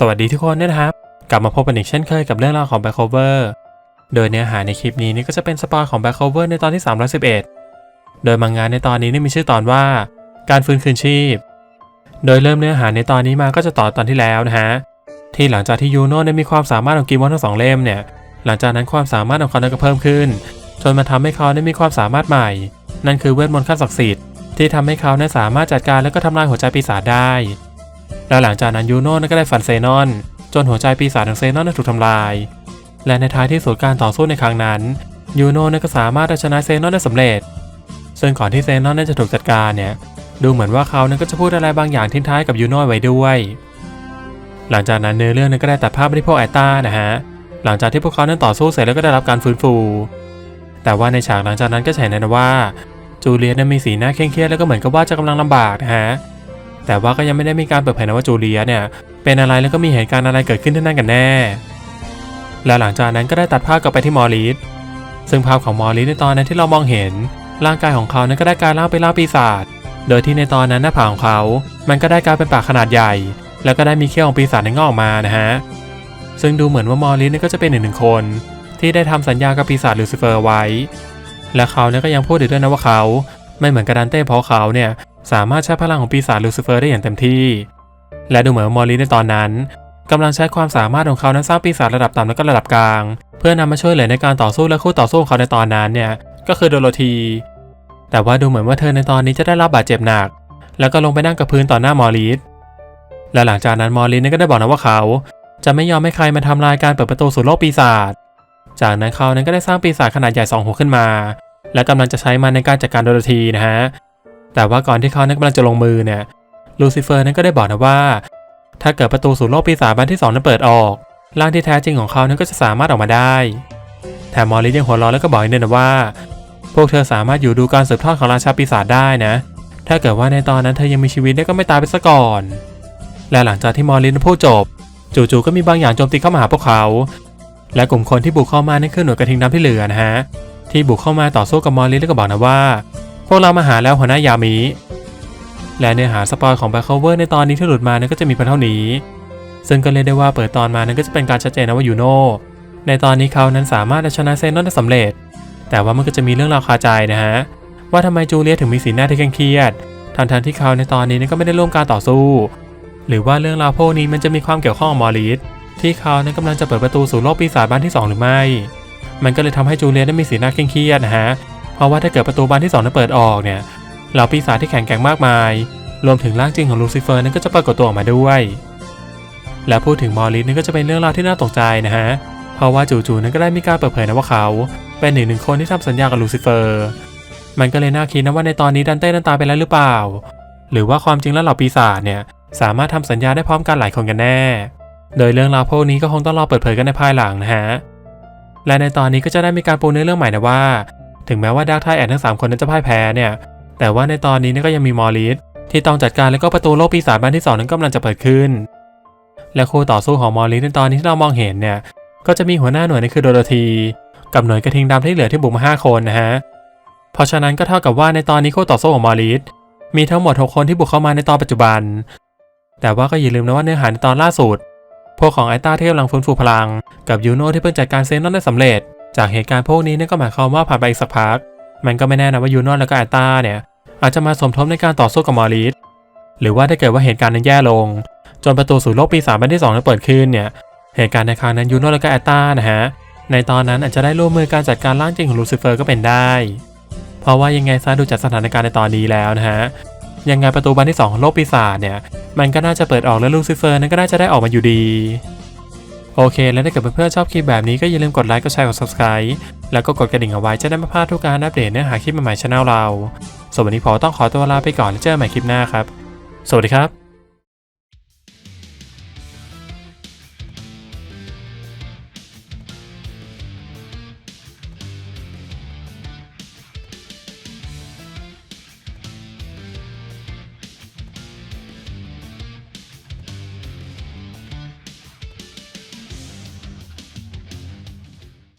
สวัสดีทุกคนด้วยนะครับ กลับมาพบกันอีกเช่นเคยกับเรื่องราวของ Back Cover โดยเนื้อหาในคลิปนี้นี่ก็จะเป็นสปอยของ Back Cover ในตอนที่ 311 โดยมังงานในตอนนี้นี่มีชื่อตอนว่า การฟื้นคืนชีพ โดยเริ่มเนื้อหาในตอนนี้มาก็จะต่อตอนที่แล้วนะฮะ ที่หลังจากที่ยูโน่ได้มีความสามารถของกิมอนทั้งสองเล่มเนี่ย หลังจากนั้นความสามารถของเขาก็เพิ่มขึ้น จนมาทำให้เขาได้มีความสามารถใหม่ นั่นคือเวทมนต์ขั้นศักดิ์สิทธิ์ที่ทำให้เขานั้สามารถจัดการและก็ทำลายหัวใจปีศาจได้ แล้วหลังจากนั้นยูโน่ก็ได้ฟันเซนอน จนหัวใจปีศาจของเซนอนนั้นถูกทำลาย และในท้ายที่สุดการต่อสู้ในครั้งนั้นยูโน่ก็สามารถเอาชนะเซนอนได้สำเร็จ ซึ่งก่อนที่เซนอนนั้นจะถูกจัดการเนี่ยดูเหมือนว่าเขานั้นก็จะพูดอะไรบางอย่างทิ้งท้ายกับยูโน่ไว้ด้วย หลังจากนั้นเนื้อเรื่องนั้นก็ได้ตัดภาพไปที่พวกแอตตานะฮะ หลังจากที่พวกเขานั้นต่อสู้เสร็จแล้วก็ได้รับการฟื้นฟู แต่ว่าในฉากหลังจากนั้นก็เห็นนะว่า จูเลียตนั้นมีสีหน้าเคร่งเครียดแล้วก็เหมือนกับว่าจะกำลังลำบากนะฮะ แต่ว่าก็ยังไม่ได้มีการเปิดเผยนะว่าจูเลียเนี่ยเป็นอะไรแล้วก็มีเหตุการณ์อะไรเกิดขึ้นที่นั่นกันแน่ และหลังจากนั้นก็ได้ตัดภาพกลับไปที่มอริสซึ่งภาพของมอริสในตอนนั้นที่เรามองเห็น ร่างกายของเขานั้นก็ได้กลายร่างเป็นร่างปีศาจโดยที่ในตอนนั้นหน้าผากของเขา มันก็ได้กลายเป็นปากขนาดใหญ่ แล้วก็ได้มีเขี้ยวของปีศาจนั้นงอกออกมานะฮะซึ่งดูเหมือนว่ามอริสเนี่ก็จะเป็นอีกหนึ่งคน ที่ได้ทำสัญญากับปีศาจลูซิเฟอร์ไว้ และเขาเนี่ยก็ยังพูดอีกด้วยนะว่าเขา ไม่เหมือนกับดันเต้เพราะเขาเนี่ย สามารถใช้พลังของปีศาจลูซิเฟอร์ได้อย่างเต็มที่ และดูเหมือนมอริสในตอนนั้นกำลังใช้ความสามารถของเขานั้นสร้างปีศาจระดับต่ำและก็ระดับกลาง เพื่อนำมาช่วยเหลือในการต่อสู้และคู่ต่อสู้ของเขาในตอนนั้นเนี่ยก็คือโดโรธี แต่ว่าดูเหมือนว่าเธอในตอนนี้จะได้รับบาดเจ็บหนัก แล้วก็ลงไปนั่งกับพื้นต่อหน้ามอริสและหลังจากนั้นมอริสเนี่ยก็ได้บอกนะว่าเขา จะไม่ยอมให้ใครมาทำลายการเปิดประตูสู่โลกปีศาจจากนั้นเขานั้นก็ได้สร้างปีศาจขนาดใหญ่สองหัวขึ้นมา และกำลังจะใช้มันในการจัดการโดโรธีนะฮะ แต่ว่าก่อนที่เขานั้นกำลังจะลงมือเนี่ยลูซิเฟอร์นั้นก็ได้บอกนะว่า ถ้าเกิดประตูสู่โลกปีศาจบานที่สองนั้นเปิดออกร่างที่แท้จริงของเขานั้นก็จะสามารถออกมาได้แถมมอริสยังหัวเราะแล้วก็บอกอีกด้วยนะว่า พวกเธอสามารถอยู่ดูการสืบทอดของราชาปีศาจได้นะ ถ้าเกิดว่าในตอนนั้นเธอยังมีชีวิตได้ก็ไม่ตายไปซะก่อน และหลังจากที่มอริสพูดจบ จู่ๆก็มีบางอย่างโจมตีเข้ามาหาพวกเขา และกลุ่มคนที่บุกเข้ามานั่นคือหน่วยกระทิงดำที่เหลือนะฮะที่บุกเข้ามาต่อสู้กับมอริสแล้วก็บอกนะว่า พวกเรามาหาแล้วหัวหน้ายามิ และเนื้อหาสปอยของแบ็คโคเวอร์ในตอนนี้ที่หลุดมานั้นก็จะมีเพียงเท่านี้ ซึ่งก็เรียกได้ว่าเปิดตอนมานั้นก็จะเป็นการชัดเจนนะว่ายูโน่ในตอนนี้เขานั้นสามารถชนะเซนนอนได้สำเร็จ แต่ว่ามันก็จะมีเรื่องราวคาใจนะฮะ ว่าทำไมจูเลียถึงมีสีหน้าที่เคร่งเครียดทั้งทที่เขาในตอนนี้นั้นก็ไม่ได้ร่วมการต่อสู้ หรือว่าเรื่องราวพวกนี้มันจะมีความเกี่ยวข้องกับมอริสที่เขานั้นกำลังจะเปิดประตูสู่โลกปีศาจบ้านที่ 2 หรือไม่ มันก็เลยทำให้จูเลียได้มีสีหน้าเคร่งเครียดนะฮะ เพราะว่าถ้าเกิดประตูบานที่2นั้นเปิดออกเนี่ยเหล่าปีศาจที่แข็งแกร่งมากมาย รวมถึงร่างจริงของลูซิเฟอร์นั้นก็จะปรากฏตัวออกมาด้วย และพูดถึงมอริสนี่ก็จะเป็นเรื่องราวที่น่าตกใจนะฮะ เพราะว่าจู่ๆนั้นก็ได้มีการเปิดเผยนะว่าเขา เป็นหนึ่งหนึ่งคนที่ทำสัญญากับลูซิเฟอร์ มันก็เลยน่าคิดนะว่าในตอนนี้ดันเต้นั้นตาไปแล้วหรือเปล่า หรือว่าความจริงแล้วเหล่าปีศาจเนี่ยสามารถทำสัญญาได้พร้อมกันหลายคนกันแน่ โดยเรื่องราวพวกนี้ก็คงต้องรอเปิดเผยกันในภายหลังนะฮะ และในตอนนี้ก็จะได้มีการปูเนื้อเรื่องใหม่นะว่า ถึงแม้ว่าดาร์กไทแอนทั้ง 3 คนนั้นจะพ่ายแพ้เนี่ย แต่ว่าในตอนนี้เนี่ยก็ยังมีมอริสที่ต้องจัดการแล้วก็ประตูโลกปีศาจบานที่ 2 นั้นกำลังจะเปิดขึ้น และคู่ต่อสู้ของมอริสในตอนนี้ที่เรามองเห็นเนี่ย ก็จะมีหัวหน้าหน่วยนั่นคือโดโรธีกับหน่วยกระทิงดำที่เหลือที่บุกมา5คนนะฮะ เพราะฉะนั้นก็เท่ากับว่าในตอนนี้คู่ต่อสู้ของมอริสมีทั้งหมด 6 คนที่บุกเข้ามาในตอนปัจจุบัน แต่ว่าก็อย่าลืมนะว่าเนื้อหาในตอนล่าสุด พวกของไอต้าที่กำลังฟื้นฟูพลัง กับยูโน่ที่เพิ่งจัดการเซนนอนได้สำเร็จ จากเหตุการณ์พวกนี้นั่นก็หมายความว่าผ่านไปอีกสักพัก มันก็ไม่แน่นะว่ายูโน่แล้วก็ไอต้าเนี่ยอาจจะมาสมทบในการต่อสู้กับมอริสหรือว่าถ้าเกิดว่าเหตุการณ์นั้นแย่ลง จนประตูสู่โลกปีศาจบานที่2นั้นเปิดขึ้นเนี่ยเหตุการณ์ในครั้งนั้นยูโนและก็แอตตานะฮะในตอนนั้นอาจจะได้ร่วมมือการจัดการร่างจริงของลูซิเฟอร์ก็เป็นได้ เพราะว่ายังไงซะดูจากสถานการณ์ในตอนนี้แล้วนะฮะยังไงประตูบานที่2ของโลกปีศาจเนี่ยมันก็น่าจะเปิดออกและลูซิเฟอร์นั้นก็น่าจะได้ออกมาอยู่ดี โอเค แล้วถ้าเกิดเพื่อนๆชอบคลิปแบบนี้ก็อย่าลืมกดไลค์ กดแชร์ กด subscribe แล้วก็กดกระดิ่งเอาไว้จะได้ไม่พลาดทุกการอัปเดตเนื้อหาคลิปใหม่ๆช่องเราส่วนวันนี้พอต้องขอตัวลาไปก่อนแล้วเจอกันใหม่คลิปหน้าครับ สวัสดีครับ